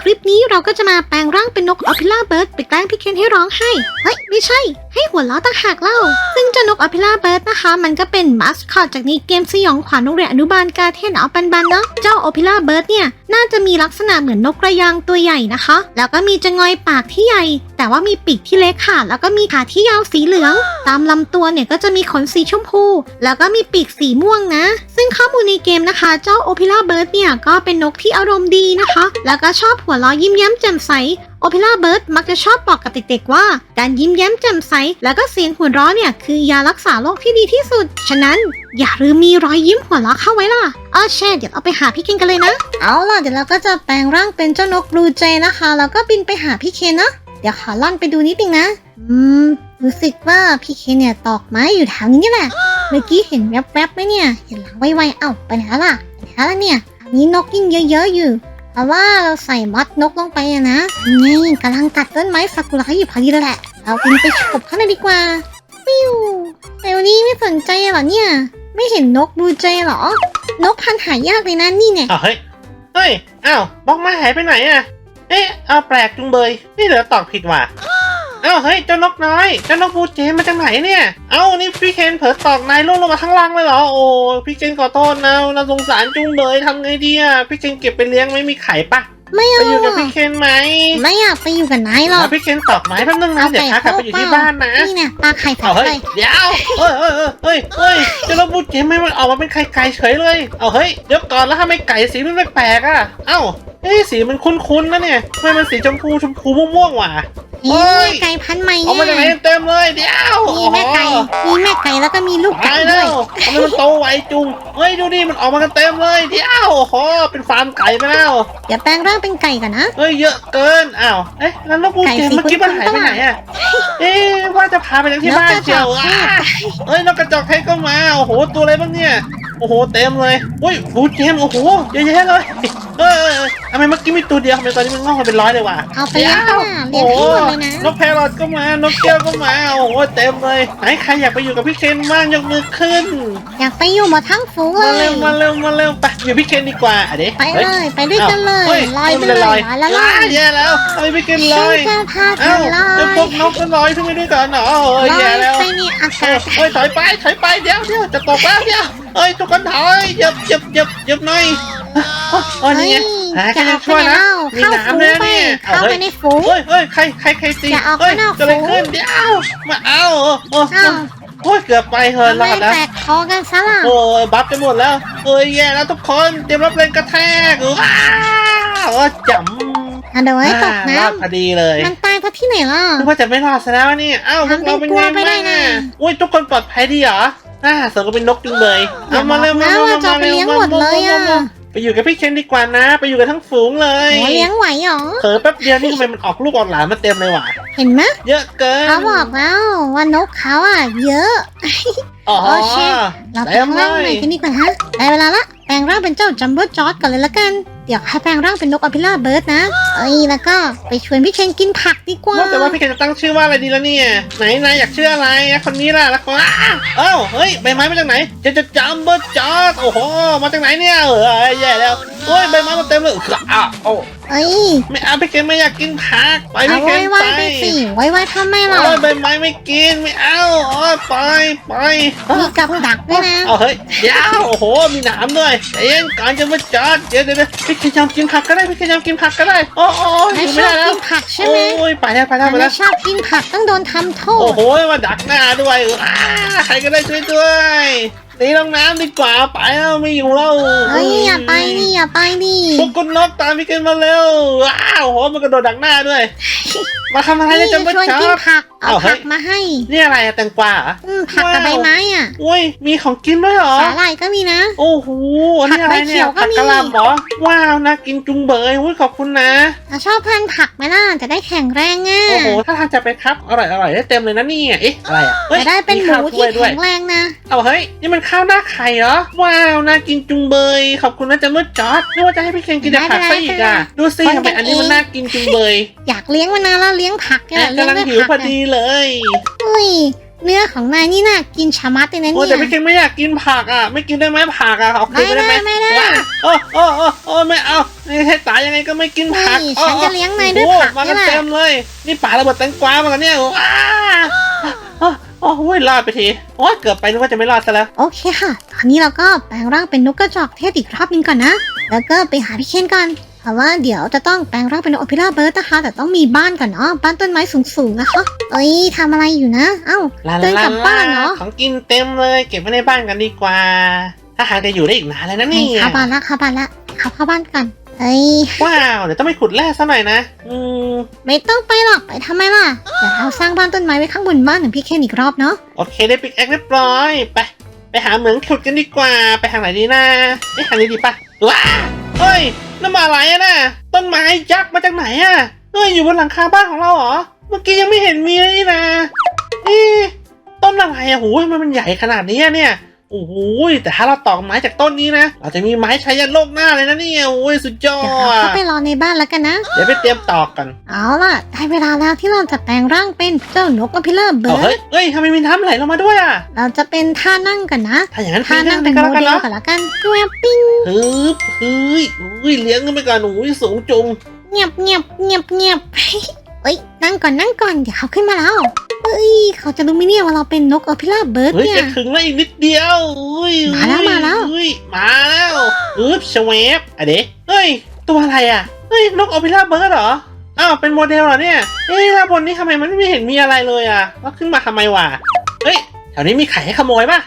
คลิปนี้เราก็จะมาแปลงร่างเป็นนกออพิล่าเบิร์ดไปแกล้งพี่เคนให้ร้องไห้ เฮ้ย ไม่ใช่ ให้หัวเราะต่างหากเล่า ซึ่งเจ้านกอพิล่าเบิร์ดนะคะ มันก็เป็นมาสคอตจากในเกมสยองขวัญโรงเรียนอนุบาลกาเทนออปันบันเนาะ เจ้าอพิล่าเบิร์ดเนี่ย น่าจะมีลักษณะเหมือนนกกระยางตัวใหญ่นะคะ แล้วก็มีจงอยปากที่ใหญ่ แต่ว่ามีปีกที่เล็กค่ะ แล้วก็มีขาที่ยาวสีเหลือง ตามลำตัวเนี่ยก็จะมีขนสีชมพู แล้วก็มีปีกสีม่วงนะ ซึ่งข้อมูลในเกมนะคะ เจ้าโอพิล่าเบิร์ดเนี่ยก็เป็นนกที่อารมณ์ดีนะคะ แล้วก็ชอบหัวเราะยิ้มแย้มแจ่มใสโอ p พิล่าเบิร์ดมักจะชอบบอกกับเด็กๆว่า การยิ้มแย้มแจ่มใส แล้วก็เสียงหัวเราะเนี่ย คือยารักษาโรคที่ดีที่สุด ฉะนั้นอย่าลืมมีรอยยิ้มหัวเราะเข้าไว้ล่ะเออแช่เดี๋ยวเราไปหาพี่เคนกันเลยนะ เอาล่ะเดี๋ยวเราก็จะแปลงร่างเป็นเจ้านกบลูเจนะคะ แล้วก็บินไปหาพี่เคนนะเดี๋ยวขอล่อนไปดูนิดนึงนะ อืม รู้สึกว่าพี่เคนเนี่ยตอกไม้อยู่แถวนี้นี่แหละ เมื่อกี้เห็นแวบๆไหมเนี่ย เห็นหลังไวๆเอ้าไปไหนแล้วล่ะไปไหนแล้วเนี่ยอันนี้นกยิ่งเยอะๆอยู่ แต่ว่าเราใส่มัดนกลงไปอะนะ นี่กำลังตัดต้นไม้ซากุระอยู่พอดีแล้วแหละเราบินไปฉกข้างในดีกว่าฟิวแต่วันนี้ไม่สนใจเหรอเนี่ย ไม่เห็นนกบูเจเหรอ นกพันหายากเลยนะนี่เนี่ยอ้าวเฮ้ย เฮ้ย อ้าวบล็อกไม้หายไปไหนอะเอ๊ะเอาแปลกจุงเบย นี่เดี๋ยวตอบผิดว่ะ อ้าวเฮ้ยเจ้านกน้อยเจ้านกบูเจมาจากไหนเนี่ย เอ้านี่พี่เคนเผลอตอกนายล่วงลงมาข้างล่างเลยเหรอโอ้พี่เคนขอโทษนะน่าสงสารจุงเบยทำไงดีอะพี่เคนเก็บไปเลี้ยงไม่มีไข่ปะไม่ไปเอาอยู่กับอะพี่เคนไหมไม่อยากไปอยู่กับนายหรอกแล้วพี่เคนตอกไม้แป๊บนึงนะเดี๋ยวพากลับไปอยู่ที่บ้านนะนี่เนี่ยปลาไข่ใส่เอาเฮ้ยเลยเดี๋ยวเฮ้ยเฮ้ยเฮ้ยเฮ้ยเจ้าลูกบูเจไม่มันออกมาเป็นไข่ไก่เฉยเลย เอาเฮ้ยเดี๋ยวก่อนแล้วทำไมไก่สีมันแปลกๆอะเอ้าเฮ้ยสีมันคุ้นๆนะเนี่ยทำไมมันสีชมพูชมพูม่วงๆว่ะ นี่เฮ้ยไก่พันธุ์ใหม่เอามาจากไหนเนี่ยเต็มเลยเดี๋ยวมีแม่ไก่ มีแม่ไก่แล้วก็มีลูกไก่ตายด้แล้ววยทำไมมันโตไวจุงเฮ้ยดูดิมันออกมากันเต็มเลยเดี๋ยวโอ้โหเป็นฟาร์มไก่ไปแล้วเดี๋ยวแปลงร่างเป็นไก่ก่อนนะ เฮ้ยเยอะเกินอ้าวเอ๊ะแล้วลูกบูไก่เจสีเมื่อกี้มันหายไปคุ้นๆไหนอะเอ๊ะว่าจะพาไปเลี้ยงที่บ้านนกกระจเจีอยวกเทอะศเอ้ยนกกระจอกเทศก็มาโอ้โหตัวอะไรบ้างเนี่ยโอ้โหเต็มเลยอุ้ยบูเจมโอ้โหเยอะแยะเลย เออเออเออทำไมเมื่อกี้มีตัวเดียวทำไมตอนนี้มันงอกมาเป็นร้อยเลยว่ะเอาไปเลี้ยงค่ะเลี้ยงให้หมดเลยนะนกแพรอทก็มานกแก้วก็มาโอ้โหเต็มเลยไหนใครอยากไปอยู่กับพี่เคนบ้างยกมือขึ้น อยากไปอยู่หมดทั้งฝูงเลมายเร็วมาเร็วมาเร็วไปอยู่พี่เคนดีกว่าอะเด็ไปเลยไปด้วยกันเลยลอยไปเลยลอยแล้วลอยแย่แล้วทำไมพี่เคนลฉัอนยจะพาเธเอ้าอลอเดี๋ยวยพวกนกก็ลอยขึ้นไปด้วยกันเหรอโอ้ยลอแย่ยแล้ว ไปในอากาศเฮ้ยถอยไปถอยไปเดี๋ยวเดี๋ยวจะตกแล้วเดี๋ยวเฮ้ยทุกคนถอยเหยับเหยับเหยับเหยับหน่อย โอ้ยนี่ไงหาใครจะอจะอกไปช่วยไหนนะเล่ามีเข้าน้ำฝูงเลยไปเนี่ยเข้าไปในฝูงเฮ้ยเฮ้ยใครใครใครตีอย่าออกเฮ้ยข้างนอกจะอะไรฝูงขึ้นเดี๋ยวมาเอาโอ้อ้าวโอ้ยเกือบไปเฮ้ยทำรไมอดแล้วแตกคอกันซะล่ะโอ้ยบัฟไปหมดแล้วเอ้ยแย่แล้วทุกคนเตรียมรับแรงกระแทกว้าวจำอะเดี๋ยวไว้ตกอ่ารอดพน้ำอดีเลย มันตายเพราะที่ไหนล่ะนึกว่าจะไม่รอดซะแล้วนี่อ้าวพวกเราเป็นไงทำเป็นกลัวไปได้บ้างนะอะอุ้ยทุกคนปลอดภัยดีเหรออ่าสมก็เป็นนกจุงเบยอย่าบอกนะว่าจะเอาไปเลี้ยงหมดเลยอะ ไปอยู่กับพี่เคนดีกว่านะ ไปอยู่กับทั้งฝูงเลยโอ้เลี้ยงไหวหรอเผลอแป๊บเดียวนี่ทำไมมันออกลูกออกหลานมาเต็มเลยว่ะเห็นไหมเยอะเกินเขาบอกแล้วว่านกเขาอะเยอะ อ๋อโอเค เราแปลเต็งมเลร่างใหม่ยกันดีกว่าฮะได้เวลาละ แปลงร่างเป็นเจ้าจัมโบ้จอร์ดกันเลยละกัน เดี๋ยวให้แปลงร่างเป็นนกอพิราบเบิร์ดนะ เอ้ยแล้วก็ไปชวนพี่เคนกินผักดีกว่าว่าแต่ว่าพี่เคนจะตั้งชื่อว่าอะไรดีแล้วเนี่ย ไหนนายอยากชื่ออะไรอะคนนี้ล่ะแล้วก็อ้าวเอ้าเฮ้ยใบไม้มาจากไหนจะจะจัมเบอร์จอร์ดโอ้โหมาจากไหนเนี่ยเออแย่แล้วโอ้ยใบไม้มาเต็มเลยอ้าวโอ้ เอ้ยไม่เอาพี่เคนไม่อยากกินผักไปเอาพี่เคนไว้ไปไว้ไปสิไว้ไว้ทำไมล่ะโอ้ยใบไม้ไม่กินไม่เอาโอ้ยไปไปมีกับดักด้วยนะ เอาเฮ้ยเดี๋ยวโอ้โหมีหนามด้วยใจเย็นก่อนจะมาจอดเดี๋ยวเดี๋ยวเดี๋ยวพี่เคนยอมกินผักก็ได้พี่เคนยอมกินผักก็ได้โอ้โอ้ยไม่อยู่ชไม่อบได้แล้วกินผักใช่ไหมโอ้ยไปแล้วไปแล้วไปไม่แล้ว ชอบกินผักต้องโดนทำโทโอ้ษ โหมาดักหน้าด้วยอ้าใครก็ได้ช่วยด้วย หนีลงน้ำดีกว่าไปแล้วไม่อยู่แล้วเอ้ยอย่าไปดิอย่าไปดิพวกคุณนกตามพี่เคนมาเร็วว้าวโอ้โหมันกระโดดดักหน้าด้วยมาทำอะไรนี่เนี่ยชจำเป็นวนชอกินบผัก เอาเอาเฮ้ผัย กมาให้ นี่อะไรอะแตงกวาเหรอ อืมผักกับใบไม้อะอุ้ย มีของกินด้วยเหรอ สาหร่ายก็มีนะ โอ้โหอันนี้อะไรเนี่ยผัผักกใบเขีกะยวก็มีหล่ำเหรอ ว้าวน่ากินจุงเบยอุ้ยขอบคุณนะถ้าชอบทานผักไหมล่ะจะได้แข็งแรงอะโอ้โหถ้าทานจะไปครับ อร่อยอร่อยได้เต็มเลยนะเนี่ยเอ๊ะอะไรอะฮ้ยจะได้เป็นหข้าวมูถ้ที่วยด้วแข็ยงแรงนะ เอาเฮ้ย นี่มันข้าวหน้าไข่เหรอ ว้าวน่ากินจุงเบย ขอบคุณนะจะมืดจอดนึกว่าจะให้พี่เคนกินแต่ผักซะอีกอะ ดูสิทำไมอันนี้มันน่ากินจุงเบย อยากเลี้ยงมานานแล้วเลี้ยงผักเนี่ยแอบเลี้ยงกำลังด้วยหิวผักพออะดีเลยอุ้ยเนื้อของนายนี่น่ากินชะมัดเลยนะโอ้เนี่ยแต่พี่เคนไม่อยากกินผักอะ ไม่กินได้ไหมผักอะเอาคืนไปได้ไหมไม่ได้ไม่ได้ว้าโอ้โอ้โอ้โอ้ไม่เอานี่ให้ตายยังไงก็ไม่กินผักนี่โอ้ฉันจะเลี้ยงนายด้วยโอ้ผักมากันนี่แหละเต็มเลย นี่ป่าระเบิดแตงกวามากันเนี่ยว้าโอ้โอ้โอ้ยรอดไปทีโอ้ยเกือบไปนึกว่าจะไม่รอดซะแล้ว โอเคค่ะ ตอนนี้เราก็แปลงร่างเป็นนกกระจอกเทศอีกรอบหนึงก่อนนะ แล้วก็ไปหาพี่เคนก่อน เพราะว่าเดี๋ยวจะต้องแปลงร่างเป็นนกอพิราเบิร์ดนะคะ แต่ต้องมีบ้านก่อนเนาะบ้านต้นไม้สูงๆนะคะ เอ้ยทำอะไรอยู่นะ เอ้าลาเดินกลับบ้านเหรอของกินเต็มเลยเก็บไว้ในบ้านกันดีกว่า ถ้าหากจะอยู่ได้อีกนานเลยนะนี่เนี่ยเข้าบ้านละเข้าบ้านละเข้าเข้าบ้านกันเอ้ยว้าวเดี๋ยวต้องไปขุดแร่ซะหน่อยนะ อืมไม่ต้องไปหรอกไปทำไมล่ะเดี๋ยวเราสร้างบ้านต้นไม้ไว้ข้างบนบ้านของพี่เคนอีกรอบเนาะโอเคได้ปิกแอคเรียบร้อยไปไปหาเหมืองขุดกันดีกว่า ไปทางไหนดีนะไอ้ยทางนี้ดีปะว้าเฮ้ย นั่นมาอะไรอะน่ะต้นไม้ยักษ์มาจากไหนอะเอ้ยอยู่บนหลังคาบ้านของเราเหรอ เมื่อกี้ยังไม่เห็นมีเลยนี่นะเอ๊ะต้นอะไรอะโหทำไมมันใหญ่ขนาดนี้เนี่ย โอ้โหแต่ถ้าเราตอกไม้จากต้นนี้นะ เราจะมีไม้ใช้ยันโลกหน้าเลยนะเนี่ยโอ้ยสุดยอเดี๋ยวเราดเข้าไปรอในบ้านแล้วกันนะ เดี๋ยวไปเตรียมตอกกัน เอาล่ะได้เวลาแล้วที่เราจะแปลงร่างเป็นเจ้านกอพิราเบิเอาร์เฮ้ยดเฮ้ยทำไมมีน้ำไหลลงมาด้วยอะเราจะเป็นท่านั่งกันนะถ้าอย่างนั้นท่านั่งไปเป็นกันโมแล้วกันเดลเนาะกันละกันแวบปิ้งฮึบเฮ้ยอุ้ยเลี้ยงขึ้นไปก่อนอุ้ยสูงจุงเงียบเงียบเงียบเงียบเอ้ยนั่งก่อนนั่งก่อนเดี๋ยวเขาขึ้นมาแล้ว เอ้ยเขาจะรู้ไหมเนี่ยว่าเราเป็นนกอพิราเบิร์ดเฮ้ยเนี่ย จะถึงแล้วอีกนิดเดียวอุ้ยมาแล้วมาแล้ว อุ้ยมาแล้วอึบชเวฟอะเดะเฮ้ย ตัวอะไรอะเฮ้ยนกออพิราเบิร์ดเหรออ้าวเป็นโมเดลเหรอเนี่ยเอ้ยแล้วบนนี้ทำไมมันไม่เห็นมีอะไรเลยอะแล้วขึ้นมาทำไมวะเฮ้ยแถวนี้มีไข่ให้ขโมยป่ะ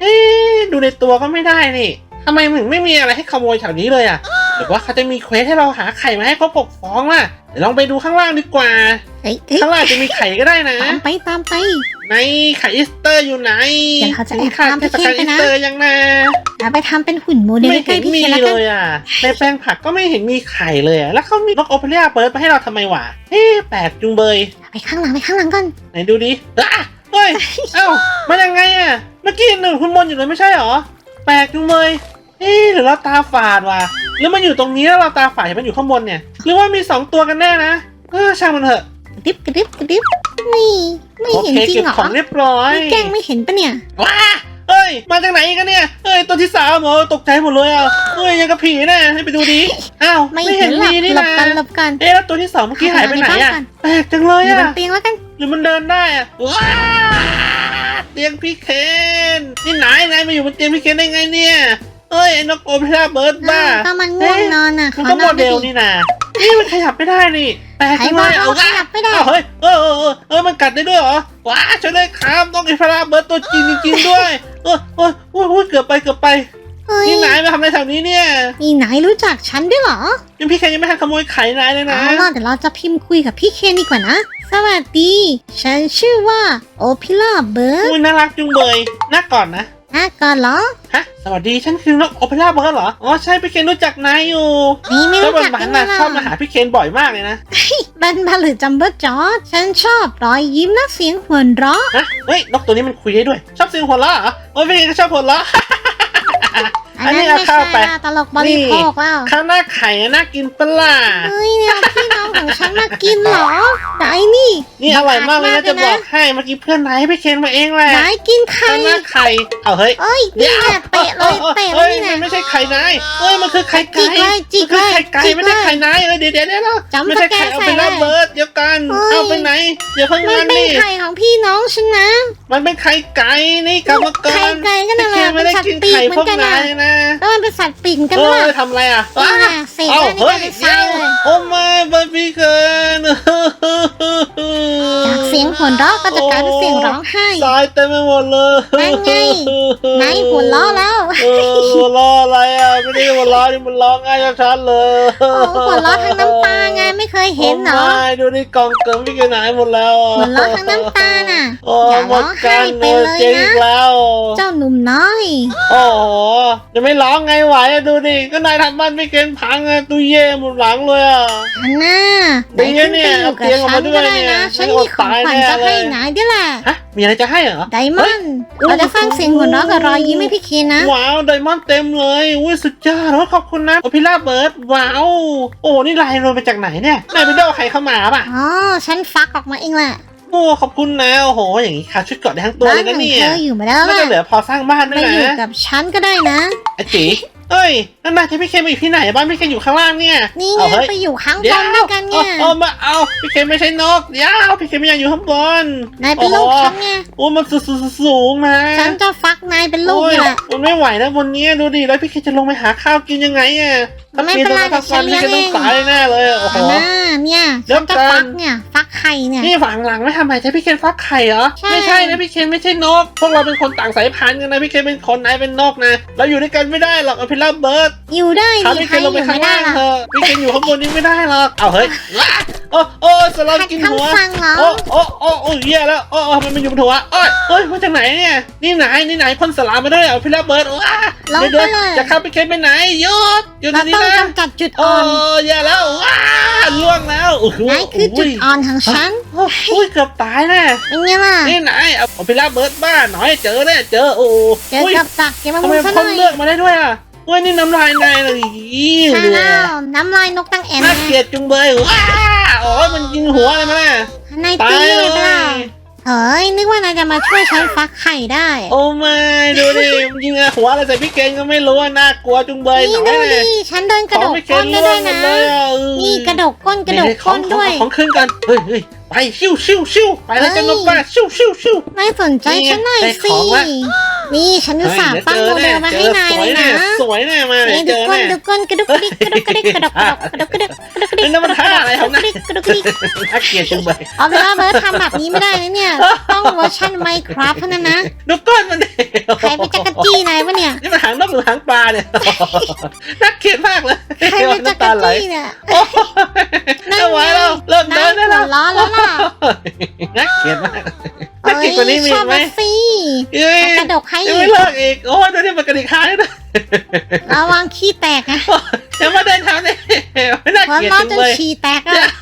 เอ๊ะดูในตัวก็ไม่ได้นี่ทำไมถึงไม่มีอะไรให้ขโมยแถวนี้เลยอะ หรือว่าเขาจะมีเควสให้เราหาไข่มาให้เขาปกฟ้องล่ะเดี๋ยวลองไปดูข้างล่างดีกว่า เฮ้ยเฮ้ยข้างล่างจะมีไข่ก็ได้นะ ตามไปตามไป ในไข่อีสเตอร์อยู่ไหนเดี๋ยวเขาจะแอบถึงข่าวตามเทไปศกาลเค้อีกกันนะสเตอร์ยังนะเราไปทำเป็นหุ่นโมเดลไม่ใกล้เห็นๆพี่มีเคนแล้วเลกันยอะในแปลงผักก็ไม่เห็นมีไข่เลยอะแล้วเขามีนกโอเปร่าเปิดมาให้เราทำไมวะเอ๊ะแปลกจุงเบย ไปข้างหลังไปข้างหลังก่อนไหนดูดิอะเฮ้ย เอ้ามายังไงอะ เมื่อกี้หนึ่งคุณมนอยู่เลยไม่ใช่หรอ แปลกจุงเบย เอ๊ะหรือเราตาฝาดวะหรือมันอยู่ตรงนี้แล้วเราตาฝาดเห็นมันอยู่ข้างบนเนี่ย หรือว่ามีสองตัวกันแน่นะเออช่างมันเถอะกระดิบกระดิบกระดิบนี่ไม่โอเห็นเคจริงเก็บเหรอของเรียบร้อยนี่แกล้งไม่เห็นปะเนี่ย ว้าเอ้ย มาจากไหนกันเนี่ยเอ้ยตัวที่สามเหรอตกใจหมดเลยอะเอ้ยยังกับผีแน่ให้ไปดูดิอ้าวไม่เห็นหรอกมีนี่หลนะบกันหลบกันเอ๊ะแล้วตัวที่สองเมื่อกี้หายไปไหนอะแปลกจังเลยอยู่บอะ นเตียงแล้วกัน หรือมันเดินได้อะว้าเตียงพี่เคนนี่ไหนไหนมาอยู่บนเตียงพี่เคนได้ไงเนี่ย เอ้ยไอ้นกโอเปร่าเบิร์ดบ้าก็มันง่วงนอนอะมันขก็อโมนอนเดไปลดิ นี่นะนี่มันขยับไม่ได้นี่แปลกใครจังเลบอกยเราเอาขยับไม่ได้ อ้าวเฮ้ยเออเออเออเออมันกัดได้ด้วยเหรอว้าช่วยด้วยครับต้องไอ้พาราเบิร์ดตัวจริงจริงๆด้วยเออเออโอ้ยโอ้ยเกือบไปเกือบไป เฮ้ยนี่นายมาทำอะไรแถวนี้เนี่ยนี่ไหนรู้จักฉันด้วยเหรอยังพี่แคนยังไม่ทันขโมยไข่นายเลยนะเอาล่ะเดี๋ยวเราจะพิมพ์คุยกับพี่เคนดีกว่านะ สวัสดี ฉันชื่อว่าโอพิล่าเบิร์ดอุ้ยน่ารักจุงเบยน่าก่อนนะ นะก่อนเหรอ ฮะ สวัสดี ฉันคือนกโอเปร่าเบิร์ดเหรอ อ๋อ ใช่ พี่เคนรู้จักนายอยู่นี่ไม่แล้วรู้จักบักันนๆมาน่ะชอบมาหาพี่เคนบ่อยมากเลยนะ บันบันหรือจัมเบอร์จอร์ดฉันชอบรอยยิ้มและเสียงหัวเราะ ฮะ เฮ้ย นกตัวนี้มันคุยได้ด้วย ชอบเสียงหัวเราะเหรอโอ้ยพี่เคนก็ชอบหัวเราะ อันนั้นอันนี้เอาไม่เข้าใช่ไปละตลกบริโภคแล้วข้าวหน้าไข่อะน่ากินปะล่ะเฮ้ยเนี่ยพี่น้องของฉันมากินเหรอไหนนี่ นี่อร่อยมากเลยนะจะบมอกให้เมื่อกี้เพื่อนนายให้พี่เคนมาเองแหละไหนกินไข่ข้าวหน้าไข่เอาเฮ้ยเอ้ยนี่แหละเตะเลยเตะเลเฮ้ยยนี่มันนะไม่ใช่ไข่นายเอ้ยมันคือไข่จิไก่กเลยจิกมันคือไข่ไก่เลยไม่ใช่จิกเลยไข่นายเออเดี๋ยวเดี๋ยวเดี๋ยวจำไม่ใช่สแกไข่นเอาใส่ไปเลระยเบิดเดี๋ ไปไหนเดี๋ยวเพิ่งมัมันนเป็นนี่ไข่ของพี่น้องฉันนะ มันเป็นไข่ไก่นี่กรรมกรไข่ไก่ก็นั่นแหละไม่ได้กินไข่พวกนายนะแล้วมันเป็นสัตว์ปีกกันเอด้วยอทำอะไรอะนี่ไงเสกเอ้าได้ในเฮ้กายรเป็นทรายเดี๋ยวเลยโอ้มาบาร์บีเคนจากเสียงหัวเราะก็จะกลายเป็นเสียงร้องไห้ตายเต็มไปหมดเลยนั่นไงไหนหัวเราะแล้วเออหัวล้ออะไรอะไม่ได้หัวล้อนี่มันร้องง่ายชัดๆเลยโอ้หัวเราะทั้งน้ำตาไงไม่เคยเห็นเหรอโไม่ดูนี่กล่องเกิมพี่เกนหายหมดแล้วอะหัวเราะทั้งน้ำตาน่ะโอ้อย่าหมร้อดงกัไห้นไปเลยเลยเจ๊งนะอีกแล้วเจ้าหนุ่มน้อย โอ้โหจะไม่ร้องไงไหวอะดูดิก็นายทำบ้านพี่เกนพังอะตู้เย่หมดหลังเลยอะอันน่าไหนดีนะขึ้นเนี่ไปยอยู่กับเอาเตียงออกฉัมานด้วยก็ได้เนี่นะยฉันไม่อมีดของตายขวัญแน่จะให้เลย นายด้วยแหละ ฮะมีอะไรจะให้เหรอ ไดมอนด์เราจะสร้างเสียงหัวเราะกับรอยยิ้มให้พี่เคนนะ ว้าวไดมอนด์เต็มเลยอุ้ยสุดยอดโอ้ยขอบคุณนะโอพิล่าเบิร์ดว้าว โอ้นี่ลายโรยมาจากไหนเนี่ยนายไปเดาใครเข้ามาป่ะ อ๋อ ฉันฟักออกมาเองแหละโอ้ขอบคุณนะโอ้โห อย่างนี้ค่ะชุดเกาะได้ทั้งตัวเลยนะเนี่ยบ้าของเธออยู่มาแล้วน่าล่ะจะเหลือพอสร้างบ้านด้วไปยอยู่นะกับฉันก็ได้นะ ไอจี เอ้ยนั่นนายจะพี่เคนมาอยู่ที่ไหนบ้านพี่เคนอยู่ข้างล่างเนี่ยนี่ไงเอาเฮ้ยไปอยู่ข้างบเดี๋ยวนด้วยกันไงเอาเอามาเอาพี่เคนไม่ใช่นกเดี๋ยวพี่เคนไม่อยากอยู่ข้างบนนายเป็นลูกฉันไงโอ้มันสูงสูงนะฉันจะฟักนายเป็นลูกโอ้ยนี่แหละมันไม่ไหวแล้วบนนี้ดูดิแล้วพี่เคนจะลงไปหาข้าวกินยังไงอะถ้าไม่เป็นไรปีตรงทั้งวันเดี๋พี่ยวเคนฉัต้อนงเลี้ยงตายแน่เลยโอ้โหอันน่าเนี่ยเดี๋ฉัยวนจะก่อนฟักเนี่ย ฟักไข่เนี่ย นี่ฝังหลังไม่ทำไมใช่พี่เคนฟักไข่เหรอใช่ ไม่ใช่นะพี่เคนไม่ใช่นก พวกเราเป็นคนต่างสายพันธุ์กันนะพี่เคนเป็นคนนายเป็นนกนะเราอยู่ด้วยกันไม่ได้หรอกอพิราบเบิร์ดอยู่ได้ถ้าดีพี่ใคเคนลงไปรอยู่ข้างไม่ได้ล่างล่ะเถอะพี่เคนอยู่ข้างบนนี้ไม่ได้หรอก เอาเฮ้ยว้าโอ้โอ้สลับขัดกินหัว คำสั่งเหรอโอ้โอ้โอ้โอ้เหี้ยแล้วโอ้โอ้มันมาอยู่บนหัวโอ้ยเอ้ยมาจากไหนเนี่ย นี่ไหนนี่ไหนพ่นสลามมาด้วยเหรอพี่ระเบิดว้าลงเดี๋ยวไปเดี๋ยวเลยจะเข้าไปเคนไปไหนหยุดหยุดเราตรงนี้ต้องนะกำจัดจุดโอ้อ่อนยอย่าแล้วว้าล่วงแล้วโอ้โหนายคือจุดอ่อนของฉันโอ้ยเกือบตายแน่ เป็นไงล่ะนี่ไหนเอาเอาพี่ระเบิดบ้าหน่อยเจอแน่เจอโอ้เจออุ้ยกับดักเก็บมาทำมุไมนซะหพ่น่นอยเลือกมาได้ด้วยอะ เว้ยนี่น้ำลายนายเลยอีใช่เหลือแล้วน้ำลายนกตั้งแอนน่าไงเกลียดจุงเบยว้าโอ้ยมันยิงหัวเลยมั้ยนายตาตียเลยเปเลล่ายเฮ้ยนึกว่านายจะมาช่วยฉันฟักไข่ได้ โอ้ไม่ดูดิมันยิงหัวอะไรใส่พี่เกณก็ไม่รู้อะน่ากลัวจุงเบยหนี่น่อยดูเลดิยฉันเดินกระโดดพี่เกก้นณได้ล่ด้ววงยหมนะดเลยอะเออนี่กระโดดก้นกระโดดนี่ๆขอก้งนของด้วย ของขึ้นกันเฮ้ยเฮ้ยไปชิวชิวชิวไปแล้วจะนกป้าชิวชิวชิว นายสนใจฉันหน่อยได้สิของละนี่ฉันอุตส่าห์ปั้นโมเดลมาให้นายเลยนะสวยแน่มานี่เจดูอก้นแน่ดูก้นกระดุกกระดิกกระดุกกระดิกกระดกกระดกกระดุกกระดุกกระดุกกระดุกกระดิกนั่นมันท่าอะไรของนายกระดุกกระดิกน่าเกลียดจุงเบยเอาเวลาเบิร์ดทำแบบนี้ไม่ได้นะเนี่ยต้องเวอร์ชันไมคราฟเท่านั้นนะดูก้อนมันดิใครเป็นจักรจี้นายวะเนี่ยนี่มันหางนกหรือหางปลาเนี่ยน่าเกลียดมากเลยใครเป็นจักรน้ำตาไหลจี้เนี่ยโอ้ยไม่ไหวแล้วเลิกนาเดิยนได้หัแล้ววล้อแล้วล่ะน่าเกลียดมากน่าเกลียดกว่านี้มีชอีอบกไหมมาสิ เอ้ยกระดกให้ยังอีไม่กเลิกอีก โอ้ยดูนี่มันกระดิกหางด้วยระวังขี้แตกนะยังไม่เดินทางเนี่ยไม่น่าหัวเกลียดล้อจังจนเลยฉี่แตกเดี๋ยอะว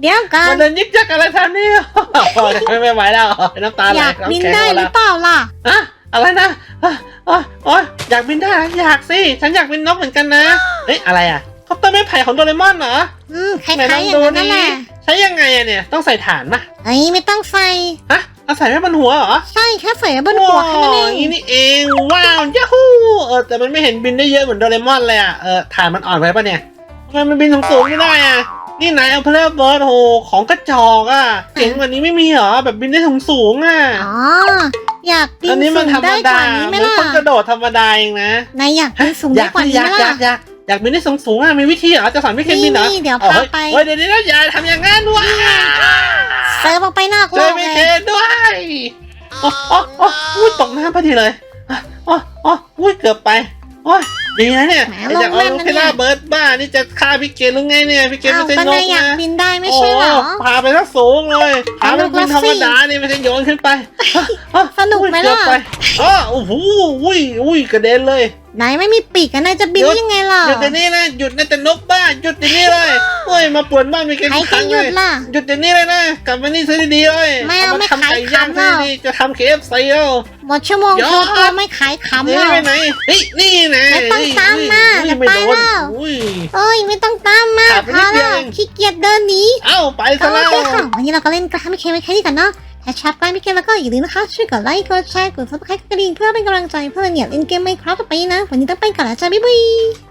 เดี๋ยวกัมันนเดินยิกยักอะไรทางนี้ไม่ไม่ไหวแล้วน้ำตาไหลอยากบินำแข็งได้มหรืแล้อวเปล่าล่ะ อะอะไรนะอะอ๋ออ๋ออยากบินได้เหรออยากสิฉันอยากเป็นนกเหมือนกันนะเฮ้ยอะไรอะคอปเตอร์ไม้ไผ่ของโดเรมอนเหรออืมคล้าไหนลอยงๆอย่าดูงนั้นดินั่นแหละ ใช้ยังไงอะเนี่ยต้องใส่ฐานปะไอ้ยไม่ต้องใส่ฮะเอาใส่ไว้บนหัวเหรอใช่แค่ใส่ไว้บนหัวแค่นั้นเอโอย่างนี้นี่เองว้าวยัฮูเออแต่มันไม่เห็นบินได้เยอะเหมือนโดเรมอนเลยอะเออฐานมันอ่อนไปปะเนี่ยทำไมมันบินสูงๆไม่ได้อะนี่นายเอาเพลเบิร์ดโหของกระจอกอะเจ๋งกว่านี้ไม่มีเหรอแบบบินได้สูงๆอะอ๋ออยากบิอันนนี้สูมันงธรรมได้กดาว่านี้ไหเหมมือนล่ะคนกระโดดธรรมดาเองนะนายอยากบินสูงอได้ยากกว่าอนี้ยาไหกมอยาล่ะกอยากอยากบินได้สูงๆอะมีวิธีเหรอจะสอนพี่เคนบินเหรอนี่ๆเดี๋ยวอาฮ้พาไป เฮ้ยเดี๋ยวนี้นะอย่าทำอย่างนั้นด้วย เซิร์ฟออกไปนอกโลช่วยกพี่เลเคยนด้วยโอ้โอ้โอ้อุ้ยตกน้ำพอดีเลยอะโอ้โอ้อุ้ยเกือบไปโอ้ยดีนะเนี่ยแหมอยากเอาลงลูกแม่นนะพิเนี่ยล่าเบิร์ดบ้านี่จะฆ่าพี่เกนหรือไงเนี่ยพี่เกนอ้าไม่วใช่ก็นนายกอยากนะบินได้ไม่ใช่เหรอ โพาไปทักสูงเลยพาไปสนุกบินธรรมละสิดานี่ไม่ใช่โยนขึ้นไปอะสนุกไหมอุ้ยเกือบล่ะไปอ๋อโอ้โหอุ้ยอุ้ยกระเด็นเลย นายไม่มีปีกอะนายจะบินหยุดยังไงล่ะ หยุดเดี๋ยวนี้นะหยุดนะแต่นกบ้าหยุดเดี๋ยวนี้เลยเฮ้ยมาปวนบ้านมีเกนใครทุกคจะรั้งหเลยุดยล่ะหยุดเดี๋ยวนี้เลยนะกลับมานี่ซะดีๆเลยไม่เอามาไม่ทำไก่ย่างขายซะขำหรอกดีๆจะทำเคฟซีเอาหมดชั่วโมงยอดโชว์ตัวไม่ขายขำนี่หรอไปกไหนเฮ้ยนี่นะไม่ต้องตามมาอุ้ยอย่าไม่ไปโดนแล้วอุ้ยเอ้ยไม่ต้องตามมาขาดไปพนิอดเดียวแล้วเองขี้เกียจเดินหนีเอ้าไปซะโอแล้วเคค่ะวันนี้เราก็เล่นกราฟไม่เคไว้แค่นี้กันเนาะ ถ้าชอบกราฟไม่เคแล้วก็อย่าลืมนะคะช่วยกดไลค์กดแชร์กดซับสไครต์กดกระดิ่งเพื่อเป็นกำลังใจเพื่อเนี่ยเล่นเกมไม่ครับต่อไปนะ วันนี้ต้องไปก่อนแล้วจ้าบ๊ายบาย